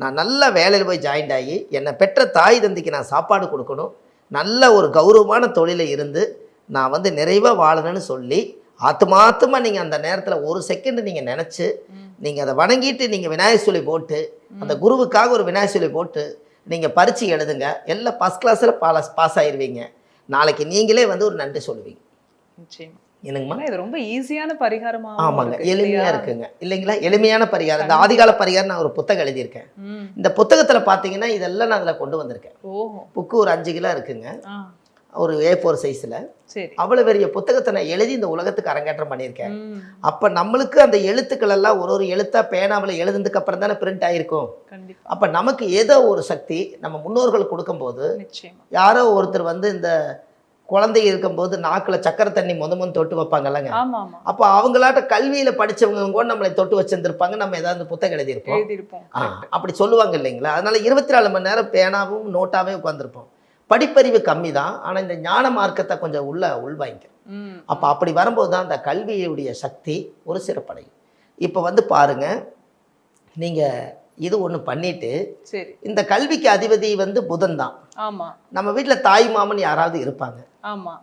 நான் நல்ல வேலையில் போய் ஜாயின்ட் ஆகி என்னை பெற்ற தாய் தந்தைக்கு நான் சாப்பாடு கொடுக்கணும். நல்ல ஒரு கௌரவமான தொழிலில் இருந்து நான் வந்து நிறைவாக வாழணும்னு சொல்லி ஆத்துமாத்தமாக நீங்கள் அந்த நேரத்தில் ஒரு செகண்ட் நீங்கள் நினச்சி. நீங்கள் அதை வணங்கிட்டு நீங்கள் விநாயகர் சொல்லி போட்டு அந்த குருவுக்காக ஒரு விநாயகர் சொல்லி போட்டு நீங்கள் பரீட்சை எழுதுங்க. எல்லாம் ஃபஸ்ட் கிளாஸில் பாஸ் பாஸ் ஆயிடுவீங்க நாளைக்கு நீங்களே வந்து ஒரு நன்றி சொல்லுவீங்க. நிச்சயமா. ஆனா இது ரொம்ப ஈஸியான பரிகாரமா ஆமாங்க எளிமையாக இருக்குங்க. இல்லைங்களா? எளிமையான பரிகாரம். இந்த ஆதிகால பரிகாரம் நான் ஒரு புத்தகம் எழுதியிருக்கேன். இந்த புத்தகத்தில் பார்த்தீங்கன்னா இதெல்லாம் நான் அதில் கொண்டு வந்திருக்கேன். புக்கு ஒரு அஞ்சு கிலோ இருக்குங்க. ஒரு ஏ ஃபோர் சைஸில் அவ்வளோ பெரிய புத்தகத்தை நான் எழுதி இந்த உலகத்துக்கு அரங்கேற்றம் பண்ணியிருக்கேன். அப்போ நம்மளுக்கு அந்த எழுத்துக்கள் எல்லாம் ஒரு ஒரு எழுத்தா பேனாவில் எழுதுனதுக்கு அப்புறம் தானே பிரிண்ட் ஆயிருக்கும். கண்டிப்பா. அப்போ நமக்கு ஏதோ ஒரு சக்தி நம்ம முன்னோர்கள் கொடுக்கும்போது நிச்சயமா. யாரோ ஒருத்தர் வந்து இந்த குழந்தை இருக்கும்போது நாக்கில் சக்கரை தண்ணி முத முத தொட்டு வைப்பாங்கல்லங்க. அப்போ அவங்களாட்ட கல்வியில் படிச்சவங்க கூட நம்மளை தொட்டு வச்சிருந்திருப்பாங்க. நம்ம ஏதாவது புத்தகம் எழுதியிருப்போம். அப்படி சொல்லுவாங்க இல்லைங்களா? அதனால இருபத்தி நாலு மணி நேரம் பேனாவும் நோட்டாவே உட்காந்துருப்போம் படிப்பறிவு கம்மி தான் ஆனால் இந்த ஞான மார்க்கத்தை கொஞ்சம் உள்ள உள்வாங்கிக்கிறோம் ம். அப்போ அப்படி வரும்போது தான் அந்த கல்வியுடைய சக்தி ஒரு சிறப்படையும். இப்போ வந்து பாருங்க. நீங்கள் இது ஒன்று பண்ணிட்டு சரி. இந்த கல்விக்கு அதிபதி வந்து புதன் தான். ஆமா. நம்ம வீட்டில் தாய் மாமன் யாராவது இருப்பாங்க. ஆமா.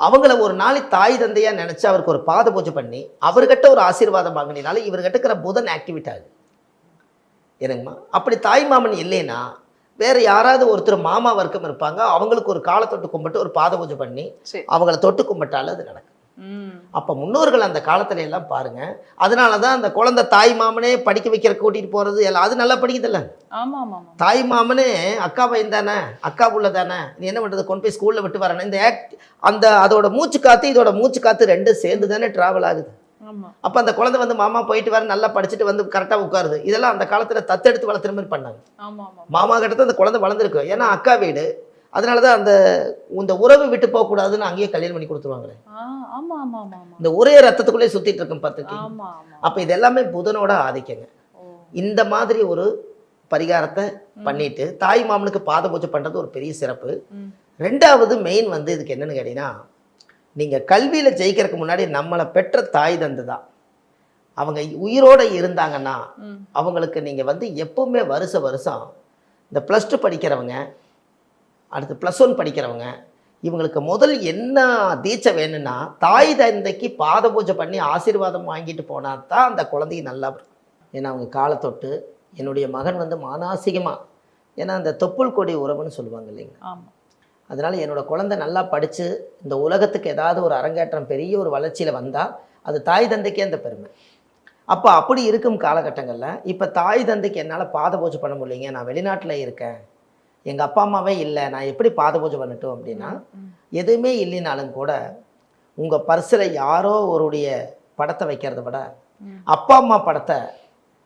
அவங்கள ஒரு நாளைக்கு தாய் தந்தையாக நினச்சி அவருக்கு ஒரு பாத பூஜை பண்ணி அவர்கிட்ட ஒரு ஆசீர்வாதம் வாங்கினால இவர்கிட்ட இருக்கிற புதன் ஆக்டிவேட் ஆகுது. என்னங்கம்மா? அப்படி தாய் மாமன் இல்லைன்னா வேற யாராவது ஒருத்தர் மாமா வர்க்கம் இருப்பாங்க. அவங்களுக்கு ஒரு காலை தொட்டு கும்பிட்டு ஒரு பாத பூஜை பண்ணி அவங்கள தொட்டு கும்பிட்டாலும் அது நடக்கும். அப்போ முன்னோர்கள் அந்த காலத்துல எல்லாம் பாருங்க அதனால தான் அந்த குழந்தை தாய் மாமனே படிக்க வைக்கிற கூட்டிகிட்டு போகிறது எல்லாம் அது நல்லா படிக்குதுல்ல? தாய் மாமனே அக்கா பையன் தானே அக்கா புள்ள தானே நீ என்ன பண்ணுறது கொண்டு போய் ஸ்கூலில் விட்டு வரணும். இந்த ஆக்ட் அந்த அதோட மூச்சு காற்று இதோட மூச்சு காற்று ரெண்டும் சேர்ந்து தானே ட்ராவல் ஆகுது. அப்போ அந்த குழந்தை வந்து மாமா போயிட்டு வர நல்லா படிச்சுட்டு வந்து கரெக்டாக உட்காருது. இதெல்லாம் அந்த காலத்தில் தத்தெடுத்து வளர்த்துற மாதிரி பண்ணாங்க? மாமா கிட்ட அந்த குழந்தை வளர்ந்துருக்கு. ஏன்னா அக்கா வீடு அதனால தான் அந்த இந்த உறவு விட்டு போகக்கூடாதுன்னு அங்கேயே கல்யாணம் பண்ணி கொடுத்துருவாங்களே. இந்த ஒரே ரத்தத்துக்குள்ளே சுற்றிட்டு இருக்கும் பார்த்துருக்கீங்க. அப்போ இது எல்லாமே புதனோட ஆதிக்கங்க. இந்த மாதிரி ஒரு பரிகாரத்தை பண்ணிட்டு தாய் மாமனுக்கு பாத பூஜை பண்ணுறது ஒரு பெரிய சிறப்பு. ரெண்டாவது மெயின் வந்து இதுக்கு என்னன்னு கேட்டீங்கன்னா நீங்கள் கல்வியில் ஜெயிக்கிறதுக்கு முன்னாடி நம்மளை பெற்ற தாய் தந்து தான். அவங்க உயிரோடு இருந்தாங்கன்னா அவங்களுக்கு நீங்கள் வந்து எப்பவுமே வருஷ வருஷம் இந்த ப்ளஸ் டூ படிக்கிறவங்க அடுத்து ப்ளஸ் ஒன் படிக்கிறவங்க இவங்களுக்கு முதல் என்ன தீட்சை வேணும்னா தாய் தந்தைக்கு பாத பூஜை பண்ணி ஆசீர்வாதம் வாங்கிட்டு போனால் தான் அந்த குழந்தைக்கு நல்லா இருக்கும் ஏன்னா அவங்க காலை தொட்டு என்னுடைய மகன் வந்து மானாசிகமாக ஏன்னா அந்த தொப்புள் கொடி உறவுன்னு சொல்லுவாங்க இல்லைங்க ஆமா. அதனால் என்னோட குழந்தை நல்லா படித்து இந்த உலகத்துக்கு ஏதாவது ஒரு அரங்கேற்றம் பெரிய ஒரு வளர்ச்சியில் வந்தால் அது தாய் தந்தைக்கே அந்த பெருமை. அப்போ அப்படி இருக்கும் காலகட்டங்களில் இப்போ தாய் தந்தைக்கு என்னால் பாத பூஜை பண்ண முடியலைங்க நான் வெளிநாட்டில் இருக்கேன் எங்கள் அப்பா அம்மாவே இல்லை நான் எப்படி பாத பூஜை பண்ணட்டும் அப்படின்னா எதுவுமே இல்லைனாலும் கூட உங்கள் பர்ஸில் யாரோ ஒருடைய படத்தை வைக்கிறத விட அப்பா அம்மா படத்தை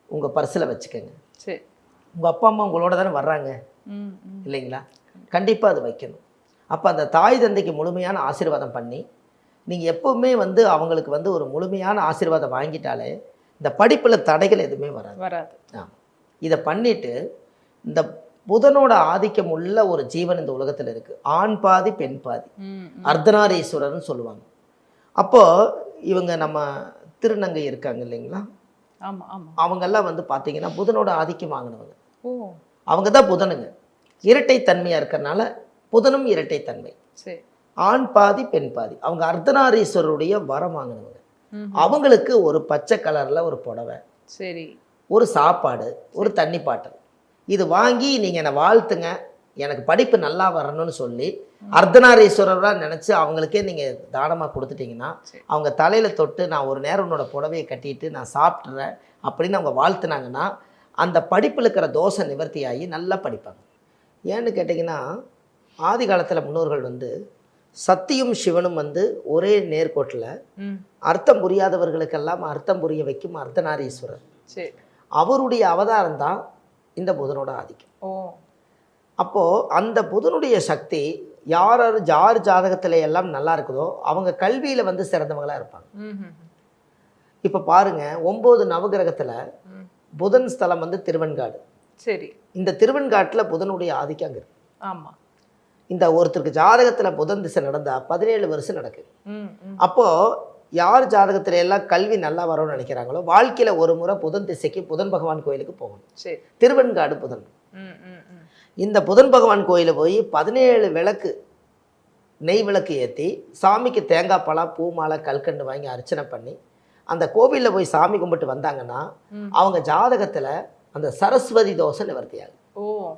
உங்கள் பர்ஸில் வச்சுக்கோங்க. சரி. உங்கள் அப்பா அம்மா உங்களோட தானே வர்றாங்க. இல்லைங்களா? கண்டிப்பாக அது வைக்கணும். அப்போ அந்த தாய் தந்தைக்கு முழுமையான ஆசீர்வாதம் பண்ணி நீங்கள் எப்போவுமே வந்து அவங்களுக்கு வந்து ஒரு முழுமையான ஆசீர்வாதம் வாங்கிட்டாலே இந்த படிப்பில் தடைகள் எதுவுமே வராது. வராது. ஆமாம் இதை பண்ணிட்டு இந்த புதனோட ஆதிக்கம் உள்ள ஒரு ஜீவன் இந்த உலகத்தில் இருக்குது ஆண் பாதி பெண் பாதி. அர்த்தநாரீஸ்வரர்னு சொல்லுவாங்க. அப்போது இவங்க நம்ம திருநங்கை இருக்காங்க இல்லைங்களா? அவங்கெல்லாம் வந்து பார்த்தீங்கன்னா புதனோட ஆதிக்கம் வாங்கினவங்க. அவங்க தான் புதனுங்க. இரட்டைத்தன்மையாக இருக்கிறனால புதனும் இரட்டைத்தன்மை. சரி. ஆண் பாதி பெண் பாதி. அவங்க அர்த்தநாரீஸ்வரருடைய வரம் வாங்கினவங்க. அவங்களுக்கு ஒரு பச்சை கலரில் ஒரு புடவை சரி. ஒரு சாப்பாடு ஒரு தண்ணி பாட்டில். இது வாங்கி நீங்கள் என்னை வாழ்த்துங்க. எனக்கு படிப்பு நல்லா வரணும்னு சொல்லி அர்த்தநாரீஸ்வரராக நினச்சி அவங்களுக்கே நீங்கள் தானமாக கொடுத்துட்டீங்கன்னா. அவங்க தலையில் தொட்டு நான் ஒரு நேரம் உன்னோட புடவையை கட்டிட்டு நான் சாப்பிட்றேன் அப்படின்னு அவங்க வாழ்த்துனாங்கன்னா அந்த படிப்பில் இருக்கிற தோஷை நிவர்த்தியாகி நல்லா படிப்பாங்க. ஏன்னு கேட்டிங்கன்னா ஆதி காலத்தில் முன்னோர்கள் வந்து சத்தியும் சிவனும் வந்து ஒரே நேர்கோட்டில் அர்த்தம் புரியாதவர்களுக்கெல்லாம் அர்த்தம் புரிய வைக்கும் அர்த்தநாரீஸ்வரர். சரி. அவருடைய அவதாரம் தான் இந்த புதனோட ஆதிக்கம். ஓ. அப்போது அந்த புதனுடைய சக்தி யார் யார் ஜார் ஜாதகத்தில் எல்லாம் நல்லா இருக்குதோ அவங்க கல்வியில் வந்து சிறந்தவங்களாக இருப்பாங்க. இப்போ பாருங்க ஒம்பது நவகிரகத்தில். புதன் ஸ்தலம் வந்து திருவெண்காடு. சரி. இந்த திருவெண்காட்டில் புதனுடைய ஆதிக்கம் அங்கே இருக்கு. ஆமா. இந்த ஒருத்தருக்கு ஜாதகத்தில் புதன் திசை நடந்தால் பதினேழு வருஷம் நடக்குது. அப்போது யார் ஜாதகத்துல எல்லாம் கல்வி நல்லா வரும்னு நினைக்கிறாங்களோ வாழ்க்கையில ஒரு முறை புதன் திசைக்கு புதன் பகவான் கோயிலுக்கு போகணும். சரி. திருவெண்காடு புதன். இந்த புதன் பகவான் கோயிலில் போய் பதினேழு விளக்கு நெய் விளக்கு ஏற்றி சாமிக்கு தேங்காய் பழம் பூ மாலை கல்கண்டு வாங்கி அர்ச்சனை பண்ணி அந்த கோவிலில் போய் சாமி கும்பிட்டு வந்தாங்கன்னா. அவங்க ஜாதகத்தில் அந்த சரஸ்வதி தோசை நிவர்த்தியாகும். ஓ.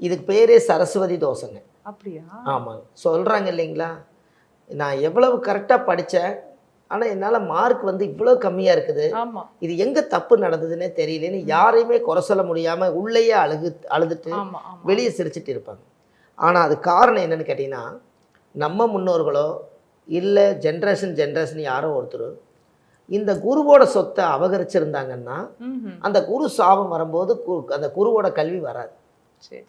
இதுக்கு பேரே சரஸ்வதி தோசைங்க அப்படியா? ஆமாங்க. சொல்கிறாங்க இல்லைங்களா? நான் எவ்வளவு கரெக்டாக படித்தேன் ஆனால் என்னால் மார்க் வந்து இவ்வளோ கம்மியாக இருக்குது. இது எங்கே தப்பு நடந்ததுன்னே தெரியலன்னு யாரையுமே குறை சொல்ல முடியாமல் உள்ளேயே அழுகு அழுதுட்டு வெளியே சிரிச்சிட்டு இருப்பாங்க. ஆனால் அது காரணம் என்னன்னு கேட்டிங்கன்னா நம்ம முன்னோர்களோ இல்லை ஜென்ரேஷன் ஜென்ரேஷன் யாரோ ஒருத்தர் இந்த குருவோட சொத்தை அபகரிச்சிருந்தாங்கன்னா அந்த குரு சாபம் வரும்போது அந்த குருவோட கல்வி வராது. சரி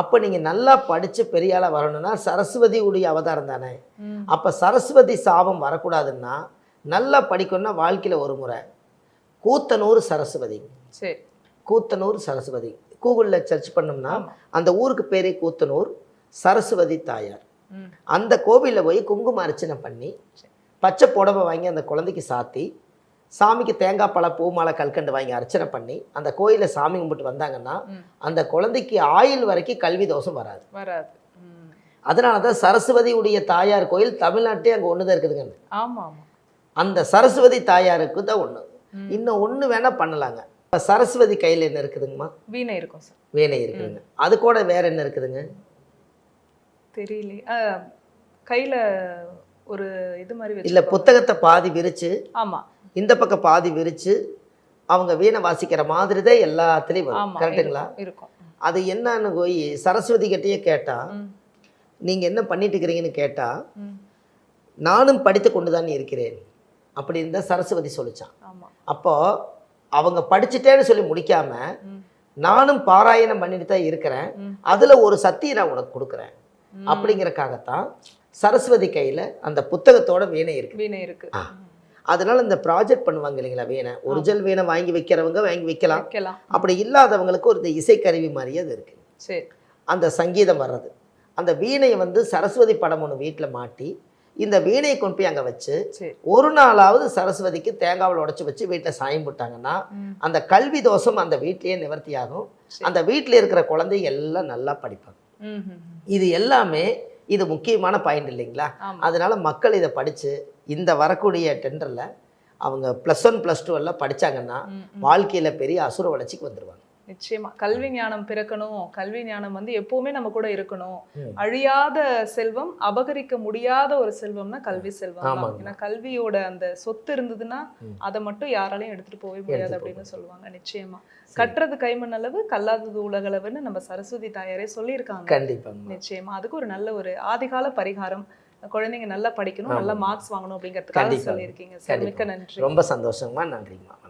அப்போ நீங்கள் நல்லா படித்து பெரிய ஆளாக வரணும்னா சரஸ்வதி உடைய அவதாரம் தானே? அப்போ சரஸ்வதி சாபம் வரக்கூடாதுன்னா நல்லா படிக்கணும்னா வாழ்க்கையில் ஒரு முறை. கூத்தனூர் சரஸ்வதி. சரி. கூத்தனூர் சரஸ்வதி. கூகுளில் சர்ச் பண்ணோம்னா. அந்த ஊருக்கு பேரே கூத்தனூர் சரஸ்வதி தாயார். அந்த கோவிலில் போய் குங்கும அர்ச்சனை பண்ணி பச்சை புடவை வாங்கி அந்த குழந்தைக்கு சாத்தி சாமிக்கு தேங்காய் பழ பூ மாலை கல்கண்டு வாங்கி அர்ச்சனை பண்ணி அந்த கோயிலில் சாமி கும்பிட்டு வந்தாங்கன்னா அந்த குழந்தைக்கு ஆயுள் வரைக்கும் கல்வி தோஷம் வராது. வராது. அதனால தான் சரஸ்வதி உடைய தாயார் கோயில் தமிழ்நாட்டே அங்கே ஒன்று தான் இருக்குதுங்க ஆமா ஆமா அந்த சரஸ்வதி தாயாருக்கு தான் ஒன்று. இன்னும் ஒன்று வேணால் பண்ணலாங்க. இப்ப சரஸ்வதி கையில் என்ன இருக்குதுங்கம்மா? வீணை இருக்கும் சார். வேலை இருக்குதுங்க. அது கூட வேற என்ன இருக்குதுங்க? தெரியலையே கையில ஒரு இது மாதிரி இல்லை. புத்தகத்தை பாதி விரிச்சு ஆமா. இந்த பக்கம் பாதி விரிச்சு அவங்க வீணை வாசிக்கிற மாதிரி தான் எல்லாத்துலேயும் வரும். கரெக்டுங்களா இருக்கும், அது என்னன்னு போய் சரஸ்வதி கிட்டேயே கேட்டா ம். நீங்கள் என்ன பண்ணிட்டு இருக்கிறீங்கன்னு கேட்டா ம். நானும் படித்து கொண்டு தான் இருக்கிறேன். அப்படி இருந்தால் சரஸ்வதி சொல்லிச்சான். ஆமா. அப்போ அவங்க படிச்சுட்டேன்னு சொல்லி முடிக்காம ம். நானும் பாராயணம் பண்ணிட்டு தான் இருக்கிறேன். அதில் ஒரு சக்தியை நான் உனக்கு கொடுக்குறேன். அப்படிங்கிறக்காகத்தான் சரஸ்வதி கையில் அந்த புத்தகத்தோட வீணை இருக்கு. வீணை இருக்கு. அதனால இந்த ப்ராஜெக்ட் பண்ணுவாங்க இல்லைங்களா வீணை? ஒரிஜினல் வீணை வாங்கி வைக்கிறவங்க வாங்கி வைக்கலாம். அப்படி இல்லாதவங்களுக்கு ஒரு இந்த இசைக்கருவி மாதிரியே அது இருக்கு. சரி. அந்த சங்கீதம் வர்றது. அந்த வீணையை வந்து சரஸ்வதி படம் ஒன்று வீட்டில் மாட்டி இந்த வீணையை கொண்டு போய் அங்கே வச்சு ஒரு நாளாவது சரஸ்வதிக்கு தேங்காவில் உடைச்சி வச்சு வீட்டில் சாயம் போட்டாங்கன்னா அந்த கல்வி தோஷம் அந்த வீட்டிலேயே நிவர்த்தியாகும் சரி. அந்த வீட்டில் இருக்கிற குழந்தை எல்லாம் நல்லா படிப்பாங்க. இது எல்லாமே இது முக்கியமான பாயிண்ட் இல்லைங்களா? அதனால மக்கள் இதை படித்து இந்த வரக்கூடிய டெண்டரில் அவங்க ப்ளஸ் ஒன் ப்ளஸ் டூ எல்லாம் ம். வாழ்க்கையில் பெரிய அசுர வளர்ச்சிக்கு வந்துடுவாங்க நிச்சயமா. கல்வி ஞானம் பிறக்கணும். கல்வி ஞானம் வந்து எப்பவுமே நம்ம கூட இருக்கணும். அழியாத செல்வம் அபகரிக்க முடியாத ஒரு செல்வம்னா கல்வி செல்வம். ஏன்னா கல்வியோட அந்த சொத்து இருந்ததுன்னா. அதை மட்டும் யாராலையும் எடுத்துட்டு போகவே முடியாது அப்படின்னு சொல்லுவாங்க. நிச்சயமா. கட்டுறது கைமண் அளவு கல்லாதது உலகளவுன்னு நம்ம சரஸ்வதி தாயாரே சொல்லியிருக்காங்க. நிச்சயமா. அதுக்கு ஒரு நல்ல ஒரு ஆதிகால பரிகாரம். குழந்தைங்க நல்லா படிக்கணும் நல்ல. மார்க்ஸ் வாங்கணும் அப்படிங்கிறதுக்காக. சொல்லியிருக்கீங்க. சார் மிக்க. நன்றி. ரொம்ப சந்தோஷங்கம்மா. நன்றிங்கம்மா.